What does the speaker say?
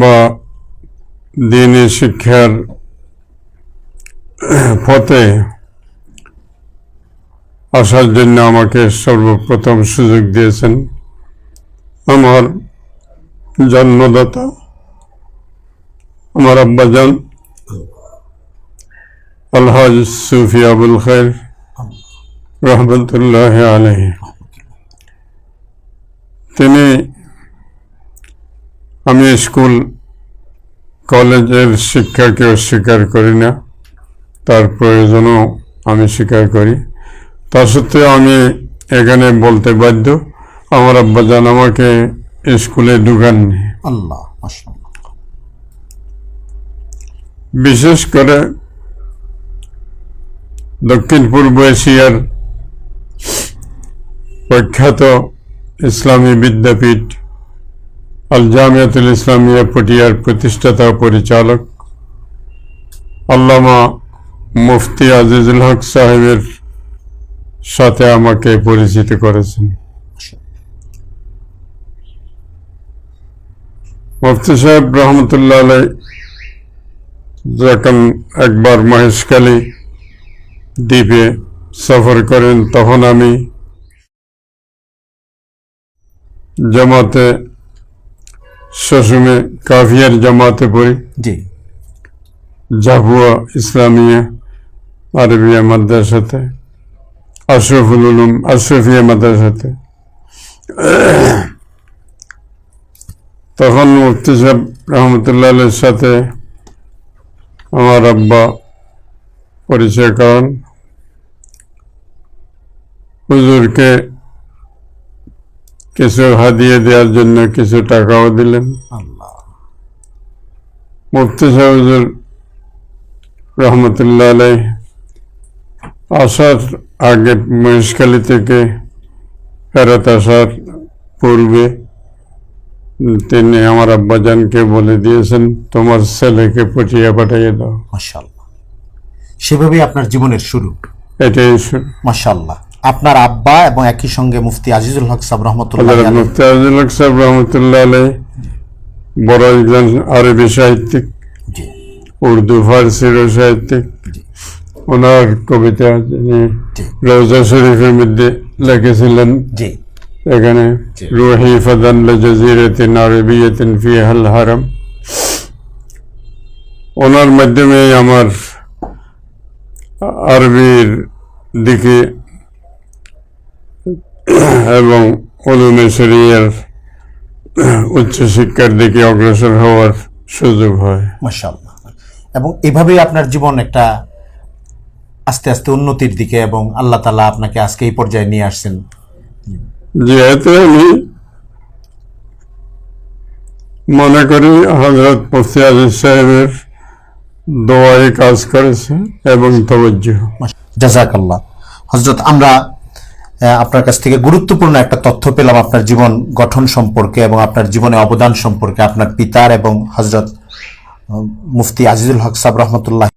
বা দিনী শিক্ষার পথে আসার জন্য আমাকে সর্বপ্রথম সুযোগ দিয়েছেন। আমার জন্মদাতা, আমার আব্বাজান, আলহাজ সুফি আবুল খায়ের, রহমতুল্লাহ আলহী তিনি আমি স্কুল কলেজের শিক্ষাকে স্বীকার করি না। তার প্রয়োজনও আমি স্বীকার করি। তা সত্ত্বেও আমি এখানে বলতে বাধ্য আমার আব্বা আব্বাজান আমাকে স্কুলে ঢুকাননি। আল্লাহ বিশেষ করে দক্ষিণ পূর্ব এশিয়ার প্রখ্যাত ইসলামী বিদ্যাপীঠ আল জামিয়াতুল ইসলামিয়া পটিয়ার প্রতিষ্ঠাতা পরিচালক। আল্লামা মুফতি আজিজুল হক সাহেবের সাথে আমাকে পরিচিত করেছেন। মুফতি সাহেব, রহমতুল্লাহ আলাই যখন একবার মহেশখালী দ্বীপে সফর করেন, তখন আমি জামাতে শশুমে কাফিয়ার জামাতে পড়ি জি জাফুয়া ইসলামিয়া আরবিয়া মাদ্রাসাতে আশরফুল উলুম আশরফিয়া মাদ্রাসাতে তখন মুফতি সাহেব রহমতুল্লাহ আলের সাথে আমার আব্বা পরিচয় করান হুজুরকে কিছু হাদিয়ে দেওয়ার জন্য কিছু টাকাও দিলেন। মুফতি সাহেব হুজুর রহমতুল্লাহ আলাই আসার আগে মহেশখালী থেকে ফেরত আসার পূর্বে তিনি আমার আব্বাজানকে বলে দিয়েছেন তোমার ছেলেকে পটিয়া পাঠিয়ে দাও। মাশাআল্লাহ। সেভাবেই আপনার জীবনের শুরু। এটাই শু- মাশাআল্লাহ। আপনার আব্বা এবং একই সঙ্গে মুফতি আজিজুল হক সাহেব রহমতুল্লাহ মুফতি আজিজুল হক সাহেব রহমতুল্লাহ আলাই বড় একজন আরবি সাহিত্যিক উর্দু ফার্সির সাহিত্যিক। ওনার কবিতা জি। রোজা শরীফের মধ্যে লিখেছিলেন। এখানে। রুহি ফদান লজজিরাতিন আরবিয়াতিন ফিহাল হারাম। ওনার মাধ্যমে আমার আরবির দিকে এবং উলুমে শরিয়ার উচ্চশিক্ষার দিকে অগ্রসর হওয়ার সুযোগ হয়। মাশাআল্লাহ। এবং এভাবেই আপনার জীবন একটা আস্তে আস্তে উন্নতির দিকে এবং আল্লাহ তালা আপনাকে আজকে এই পর্যায়ে নিয়ে আসছেন। যেহেতু আমি মনে করি হজরত মুফতি আজিজ সাহেবের দোয়াই কাজ করেছে এবং জাজাকাল্লাহ হজরত আমরা আপনার কাছ থেকে গুরুত্বপূর্ণ একটা তথ্য পেলাম আপনার জীবন গঠন সম্পর্কে এবং আপনার জীবনে অবদান সম্পর্কে, আপনার পিতার এবং হজরত মুফতি আজিজুল হক সাব রহমতুল্লাহ